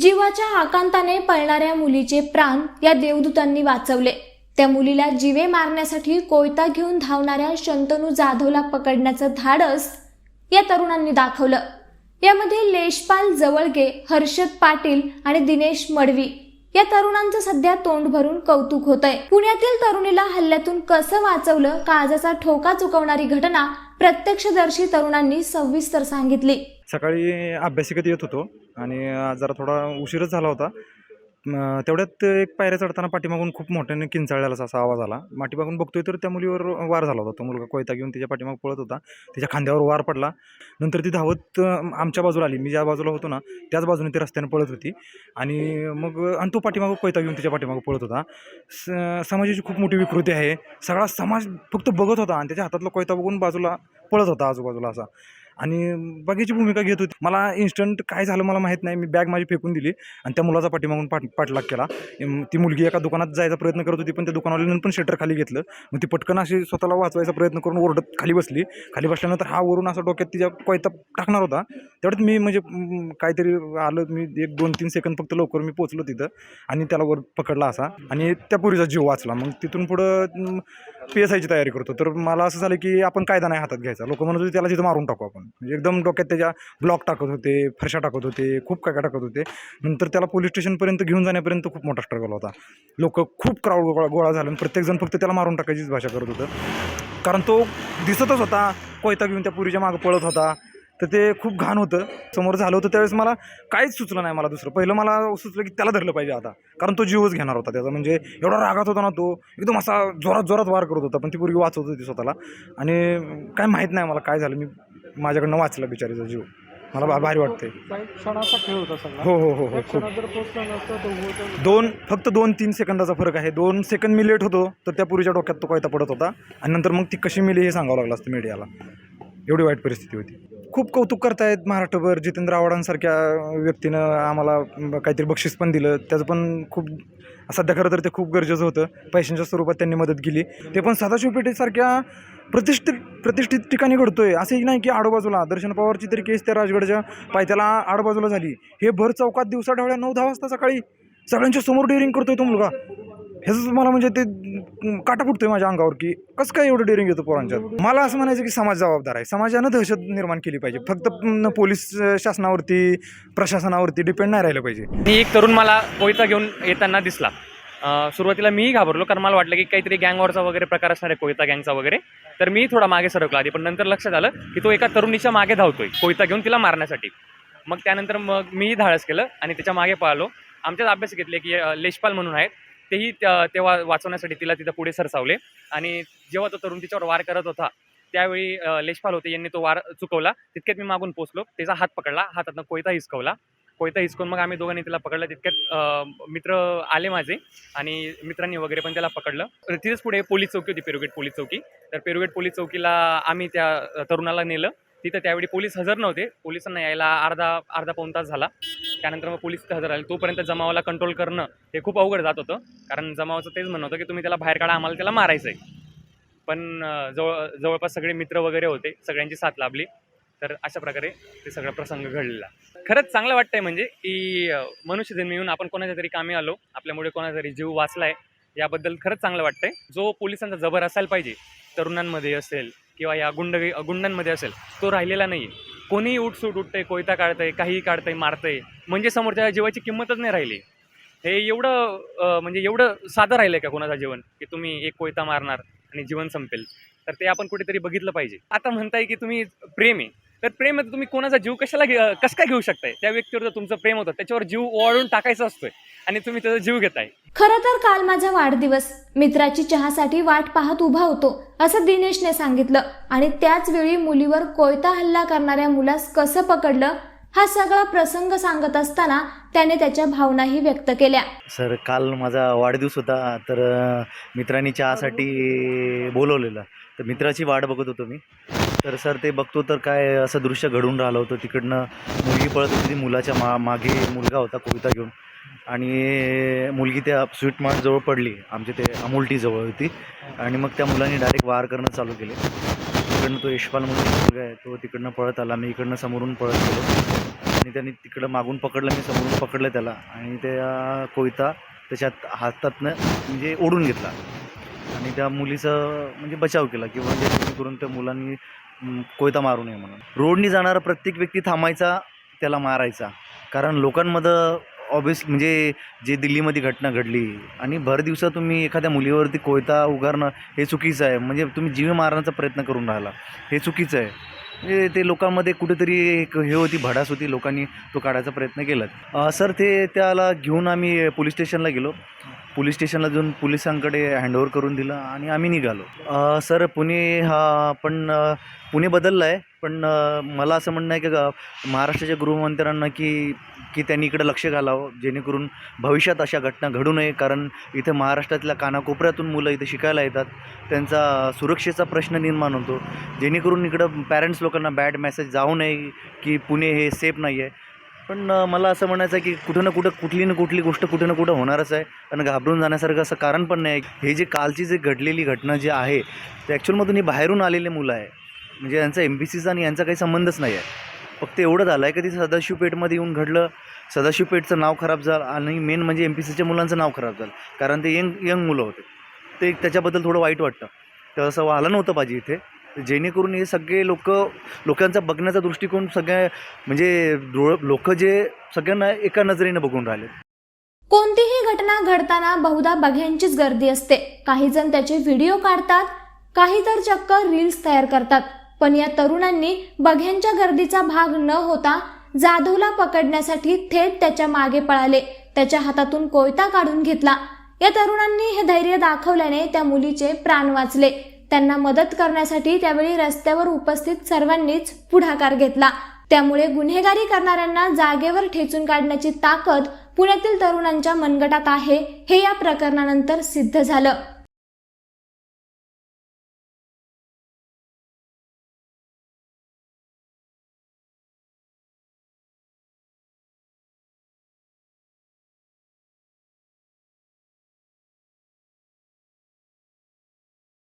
जीवाच्या आकांताने पळणाऱ्या मुलीचे प्राण या देवदूतांनी वाचवले. त्या मुलीला जीवे मारण्यासाठी कोयता घेऊन धावणाऱ्या शंतनू जाधवला पकडण्याचं धाडस या तरुणांनी दाखवलं. यामध्ये लेशपाल जवळगे हर्षद पाटील आणि दिनेश मडवी. या तरुणांचं सध्या तोंड भरून कौतुक होतंय. पुण्यातील तरुणीला हल्ल्यातून कसं वाचवलं काळजाचा ठोका चुकवणारी घटना प्रत्यक्षदर्शी तरुणांनी सविस्तर सांगितली. सकाळी अभ्यासिकेत येत होतो आणि जरा थोडा उशीरच झाला होता. तेवढ्यात एक पायऱ्या चढताना पाठीमागून खूप मोठ्याने किंचाळल्याला असा आवाज आला. पाठीमागून बघतोय तर त्या मुलीवर वार झाला होता. तो मुलगा कोयता घेऊन तिच्या पाठीमाग पळत होता. तिच्या खांद्यावर वार पडला. नंतर ती धावत आमच्या बाजूला आली. मी ज्या बाजूला होतो ना त्याच बाजूने ती रस्त्याने पळत होती. आणि मग आणि तो पाठीमागं कोयता घेऊन तिच्या पाठीमागं पळत होता. स समाजाची खूप मोठी विकृती आहे. सगळा समाज फक्त बघत होता आणि त्याच्या हातातला कोयता बघून बाजूला पळत होता आजूबाजूला असा. आणि बघायची भूमिका घेत होती. मला इन्स्टंट काय झालं मला माहीत नाही. मी बॅग माझी फेकून दिली आणि त्या मुलाचा पाठीमागून पाठ पाठलाग केला. ती मुलगी एका दुकानात जायचा प्रयत्न करत होती पण त्या दुकानवाल्यानं पण शटर खाली घेतलं. मग ती पटकन अशी स्वतःला वाचवायचा प्रयत्न करून ओरडत खाली बसली. खाली बसल्यानंतर हा वरून असा डोक्यात तिच्या कोयता टाकणार होता. तेवढ्यात मी म्हणजे काहीतरी आलं. मी एक दोन तीन सेकंद फक्त लवकर मी पोचलो तिथं आणि त्याला वर पकडला असा. आणि त्या पोरीचा जीव वाचला. मग तिथून पुढं पी एस आयची तयारी करतो. तर मला असं झालं की आपण कायदा नाही हातात घ्यायचा. लोक म्हणत होते त्याला तिथं मारून टाकू आपण. म्हणजे एकदम डोक्यात त्याच्या ब्लॉक टाकत होते फरशा टाकत होते खूप काय काय टाकत होते. नंतर त्याला पोलीस स्टेशनपर्यंत घेऊन जाण्यापर्यंत खूप मोठा स्ट्रगल होता. लोक खूप क्राऊड गोळा गोळा झाले आणि प्रत्येकजण फक्त त्याला मारून टाकायचीच भाषा करत होतं. कारण तो दिसतच होता कोयता घेऊन त्या पुरीच्या मागं पळत होता. तर ते खूप घाण होतं. समोर झालं होतं त्यावेळेस मला काहीच सुचलं नाही मला दुसरं. पहिलं मला सुचलं की त्याला धरलं पाहिजे आता. कारण तो जीवच घेणार होता त्याचा. म्हणजे एवढा रागात होता ना तो. एकदम असा जोरात जोरात वार करत होता. पण ती पूर्वी वाचवत होती स्वतःला. आणि काय माहीत नाही मला काय झालं. मी माझ्याकडनं वाचला बिचारीचा जीव. मला भा- भारी वाटते क्षणाचा खेळ होता हो हो हो हो खूप. दोन फक्त दोन तीन सेकंदाचा फरक आहे. दोन सेकंद मी लेट होतो तर त्या पुरीच्या डोक्यात तो कोयता पडत होता. आणि नंतर मग ती कशी मिली हे सांगावं लागलं असतं मीडियाला एवढी वाईट परिस्थिती होती. खूप कौतुक करतायत महाराष्ट्रभर. जितेंद्र आव्हाडांसारख्या व्यक्तीनं आम्हाला काहीतरी बक्षीस पण दिलं. त्याचं पण खूप सध्या खरं तर ते खूप गरजेचं होतं. पैशांच्या स्वरूपात त्यांनी मदत केली. ते पण सदाशिव पेठेसारख्या प्रतिष्ठित प्रतिष्ठित ठिकाणी घडतोय. असंही नाही की आडोबाजूला. दर्शन पवारची तरी केस त्या राजगडच्या पायथ्याला आडोबाजूला झाली. हे भर चौकात दिवसा ढवळ्या नऊ दहा वाजता सकाळी सगळ्यांच्या समोर डेअरिंग करतोय तो मुलगा. ह्याच मला म्हणजे ते काटा फुटतोय माझ्या अंगावर की कसं काय एवढं डेअरिंग येतो पोरांच्यात? मला असं म्हणायचं की समाज जबाबदार आहे. समाजानं दहशत निर्माण केली पाहिजे. फक्त पोलीस शासनावरती प्रशासनावरती डिपेंड नाही राहिलं पाहिजे. मी एक तरुण मला कोयता घेऊन येताना दिसला. सुरुवातीला मीही घाबरलो कारण मला वाटलं की काहीतरी गँगवरचा वगैरे प्रकार असणार आहे कोयता गँगचा वगैरे. तर मी थोडा मागे सरकलो आधी पण नंतर लक्षात आलं की तो एका तरुणीच्या मागे धावतोय कोयता घेऊन तिला मारण्यासाठी. मग त्यानंतर मग मीही धाडस केलं आणि त्याच्यामागे पळालो. आमच्याच अभ्यास घेतले की लेशपाल म्हणून आहेत. तेही तेव्हा वाचवण्यासाठी तिला तिथं पुढे सरसावले. आणि जेव्हा तो तरुण तिच्यावर वार करत होता त्यावेळी लेशपाल होते यांनी तो वार चुकवला. तितक्यात मी मागून पोचलो. त्याचा हात पकडला. हातातनं कोयता हिसकवला. कोयता हिसकून मग आम्ही दोघांनी तिला पकडलं. तितक्यात मित्र आले माझे आणि मित्रांनी वगैरे पण त्याला पकडलं. तिथेच पुढे पोलीस चौकी होती पेरुगेट पोलीस चौकी. तर पेरुगेट पोलीस चौकीला आम्ही त्या तरुणाला नेलं. तिथं त्यावेळी पोलीस हजर नव्हते. पोलिसांना यायला अर्धा अर्धा पाऊण तास झाला. त्यानंतर मग पोलीस तिथं हजर आले. तोपर्यंत जमावाला कंट्रोल करणं हे खूप अवघड जात होतं. कारण जमावाचं तेच म्हणणं होतं की तुम्ही त्याला बाहेर काढा आम्हाला त्याला मारायचं आहे. पण जवळ जवळपास सगळे मित्र वगैरे होते. सगळ्यांची साथ लाभली. तर अशा प्रकारे ते सगळा प्रसंग घडलेला. खरंच चांगलं वाटतंय म्हणजे की मनुष्य जन्म येऊन आपण कोणाच्या तरी कामी आलो. आपल्यामुळे कोणाचा तरी जीव वाचलाय. याबद्दल खरंच चांगलं वाटतंय. जो पोलिसांचा जबर असायला पाहिजे तरुणांमध्ये असेल किंवा या गुंड गुंडांमध्ये असेल तो राहिलेला नाही कोणीही उठसूट उठतंय कोयता काढतंय काहीही काढतंय मारतंय म्हणजे समोरच्या जीवाची किंमतच नाही राहिली. हे एवढं म्हणजे एवढं साधं राहिलंय का कोणाचं जीवन? की तुम्ही एक कोयता मारणार आणि जीवन संपेल. तर ते आपण कुठेतरी बघितलं पाहिजे. आता म्हणताय की तुम्ही प्रेम आहे. तर प्रेम आहे तर तुम्ही कोणाचा जीव कशाला घे कसं काय घेऊ शकताय? त्या व्यक्तीवर जर तुमचं प्रेम होतं त्याच्यावर जीव ओवाळून टाकायचा असतोय. आणि तुम्ही त्याचा जीव घेताय. खरं तर काल माझा वाढदिवस. मित्राची चहासाठी वाट पाहत उभा होतो असं दिनेशने सांगितलं. आणि त्याच वेळी मुलीवर कोयता हल्ला करणाऱ्या मुलास कसं पकडलं हा सगळा प्रसंग सांगत असताना त्याने त्याच्या भावनाही व्यक्त केल्या. सर काल माझा वाढदिवस होता तर मित्रांनी चहासाठी बोलवलेलं. तर मित्राची वाट बघत होतो मी. तर सर ते बघतो तर काय असं दृश्य घडून राहिलं होतं. तिकडनं मुलगी पळत होती मुलाच्या मा मागे मुलगा होता कविता घेऊन. आणि मुलगी त्या स्वीट मार्टजवळ पडली. आमच्या ते अमोल जवळ होती. आणि मग त्या मुलांनी डायरेक्ट वार करणं चालू केले. तिकडनं तो यशपाल म्हणून मुलगा आहे तो तिकडनं पळत आला. मी इकडनं समोरून पळत गेलो. आणि त्यांनी तिकडं मागून पकडलं मी समोरून पकडलं त्याला. आणि त्या कोयता त्याच्यात हातातनं म्हणजे ओढून घेतला. आणि त्या मुलीचं म्हणजे बचाव केला किंवा करून त्या मुलांनी कोयता मारू नये म्हणून. रोडनी जाणारा प्रत्येक व्यक्ती थांबायचा त्याला मारायचा. कारण लोकांमध्ये ऑबियस म्हणजे जे दिल्लीमध्ये घटना घडली आणि भर दिवसा तुम्ही एखाद्या मुलीवरती कोयता उगारणं हे चुकीचं आहे. म्हणजे तुम्ही जीव मारण्याचा प्रयत्न करून राहिला. हे चुकीचं आहे. म्हणजे ते लोकांमध्ये कुठेतरी एक हे होती भडास होती. लोकांनी तो काढायचा प्रयत्न केला. सर ते त्याला घेऊन आम्ही पोलीस स्टेशनला गेलो. पोलीस स्टेशनला जाऊन पोलिसांकडे हँडओव्हर करून दिलं आणि आम्ही निघालो. सर पुणे हा पण पुणे बदललं आहे पण मला असं म्हणणं आहे की ग- महाराष्ट्राच्या गृहमंत्र्यांना की की त्यांनी इकडं लक्ष घालावं जेणेकरून भविष्यात अशा घटना घडू नये. कारण इथे महाराष्ट्रातल्या कानाकोपऱ्यातून मुलं इथे शिकायला येतात. त्यांचा सुरक्षेचा प्रश्न निर्माण होतो. जेणेकरून इकडं पॅरेंट्स लोकांना बॅड मेसेज जाऊ नये की पुणे हे सेफ नाही आहे पण मला असं म्हणायचं आहे की कुठं ना कुठं कुठली ना कुठली गोष्ट कुठं ना कुठं होणारच आहे. आणि घाबरून जाण्यासारखं असं कारण पण नाही आहे. हे जे कालची जी घडलेली घटना जी आहे ते ॲक्च्युअलमधून ही बाहेरून आलेले मुलं आहे. म्हणजे यांचा एम पी सीचा आणि यांचा काही संबंधच नाही आहे. फक्त एवढं झालं आहे की ते सदाशिव पेठमध्ये येऊन घडलं. सदाशिव पेठचं नाव खराब झालं आणि मेन म्हणजे एम पी सीच्या मुलांचं नाव खराब झालं. कारण ते यंग यंग मुलं होते. ते त्याच्याबद्दल थोडं वाईट वाटतं. तर असं व्हायला नव्हतं पाहिजे इथे. जेणेकरून हे सगळे लोक लोकांचा बघण्याचा दृष्टिकोन सगळ्या म्हणजे लोक जे सगळ्यांना एका नजरेने बघून राहिले. कोणतीही घटना घडताना बहुधा बघ्यांचीच गर्दी असते. काही जण त्याचे व्हिडिओ काढतात काही तर चक्क रील्स तयार करतात. पण या तरुणांनी बघ्यांच्या गर्दीचा भाग न होता जाधवला पकडण्यासाठी थेट त्याच्यामागे पळाले. त्याच्या हातातून कोयता काढून घेतला. या तरुणांनी हे धैर्य दाखवल्याने त्या मुलीचे प्राण वाचले. त्यांना मदत करण्यासाठी त्यावेळी रस्त्यावर उपस्थित सर्वांनीच पुढाकार घेतला. त्यामुळे गुन्हेगारी करणाऱ्यांना जागेवर ठेचून काढण्याची ताकद पुण्यातील तरुणांच्या मनगटात आहे हे या प्रकरणानंतर सिद्ध झालं.